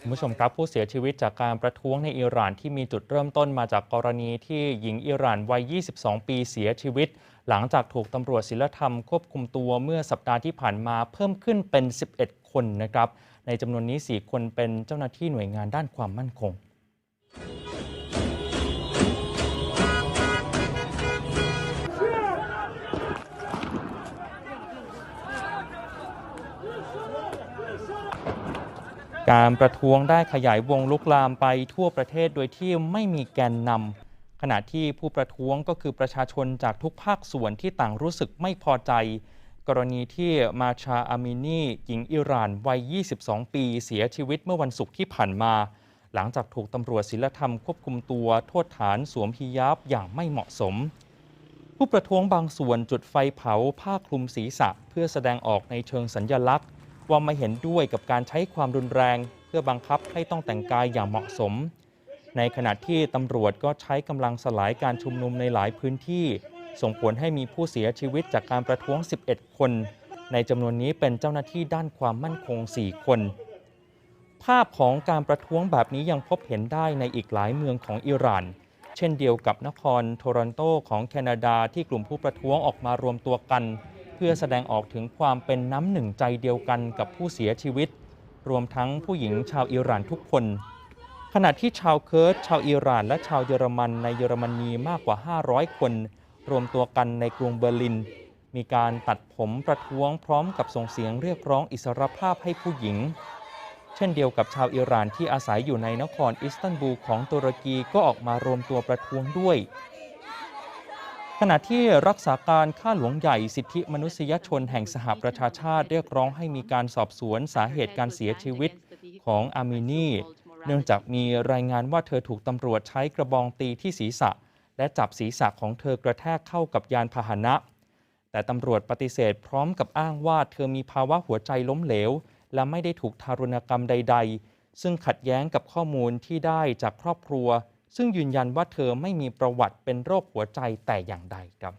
คุณผู้ชมครับผู้เสียชีวิตจากการประท้วงในอิหร่านที่มีจุดเริ่มต้นมาจากกรณีที่หญิงอิหร่านวัย 22 ปีเสียชีวิต หลังจากถูกตำรวจศิลธรรมควบคุมตัวเมื่อสัปดาห์ที่ผ่านมาเพิ่มขึ้นเป็น 11 คนนะครับ ในจำนวนนี้ 4 คนเป็นเจ้าหน้าที่หน่วยงานด้านความมั่นคง การประท้วงได้ขยายวงลุกลามไปทั่วประเทศโดยที่ไม่มีแกนนำขณะที่ผู้ประท้วงก็คือประชาชนจากทุกภาคส่วนที่ต่างรู้สึกไม่พอใจ กรณีที่มาชาอามินีหญิงอิหร่านวัย 22 ปีเสียชีวิตเมื่อวันศุกร์ที่ผ่านมา หลังจากถูกตำรวจศิลธรรมควบคุมตัวโทษฐานสวมฮิญาบอย่างไม่เหมาะสม ผู้ประท้วงบางส่วนจุดไฟเผาผ้าคลุมศีรษะ เพื่อแสดงออกในเชิงสัญญลักษณ์ ว่าไม่เห็นด้วยกับการใช้ความรุนแรง เพื่อบังคับให้ต้องแต่งกายอย่างเหมาะสม ในขณะที่ตำรวจก็ใช้กำลังสลายการชุมนุมในหลายพื้นที่ ส่งผลให้มีผู้เสียชีวิตจากการประท้วง 11 คน ในจำนวนนี้เป็นเจ้าหน้าที่ด้านความมั่นคง 4 คน ภาพของการประท้วงแบบนี้ยังพบเห็นได้ในอีกหลายเมืองของอิหร่านเช่นเดียวกับนครโทรอนโตของแคนาดาที่กลุ่มผู้ประท้วงออกมารวมตัวกัน เพื่อแสดงออกถึงความเป็นน้ำหนึ่งใจเดียวกันกับผู้เสียชีวิต รวมทั้งผู้หญิงชาวอิหร่านทุกคน ขณะที่ชาวเคิร์ดชาวอิหร่าน และชาวเยอรมันในเยอรมนีมากกว่า 500 คน รวมตัวกันในกรุงเบอร์ลิน มีการตัดผมประท้วงพร้อมกับส่งเสียงเรียกร้องอิสรภาพให้ผู้หญิง เช่นเดียวกับชาวอิหร่านที่อาศัยอยู่ในนครอิสตันบูลของตุรกีก็ออกมารวมตัวประท้วงด้วย ขณะที่รักษาการข้าหลวงใหญ่สิทธิมนุษยชนแห่งสหประชาชาติเรียกร้องให้มีการสอบสวนสาเหตุการเสียชีวิตของอามินีเนื่องจากมีรายงานว่าเธอถูกตำรวจใช้กระบองตีที่ศีรษะ และจับศีรษะของเธอกระแทกเข้ากับยานพาหนะ แต่ตำรวจปฏิเสธพร้อมกับอ้างว่าเธอมีภาวะหัวใจล้มเหลว และไม่ได้ถูกทารุณกรรมใด ๆ ซึ่งขัดแย้งกับข้อมูลที่ได้จากครอบครัว ซึ่งยืนยันว่าเธอไม่มีประวัติเป็นโรคหัวใจแต่อย่างใดครับ